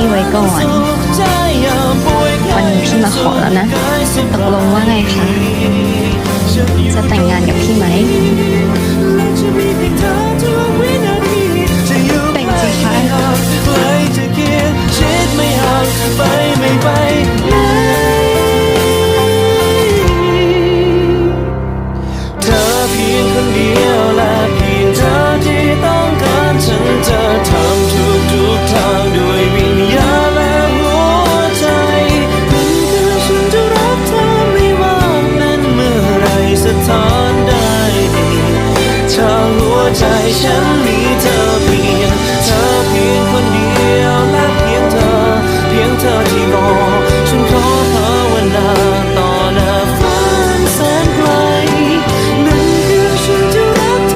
ให้ไว้ก่อน วันนี้พี่มาขอแล้วนะ ตกลงว่าไงคะ 在想你的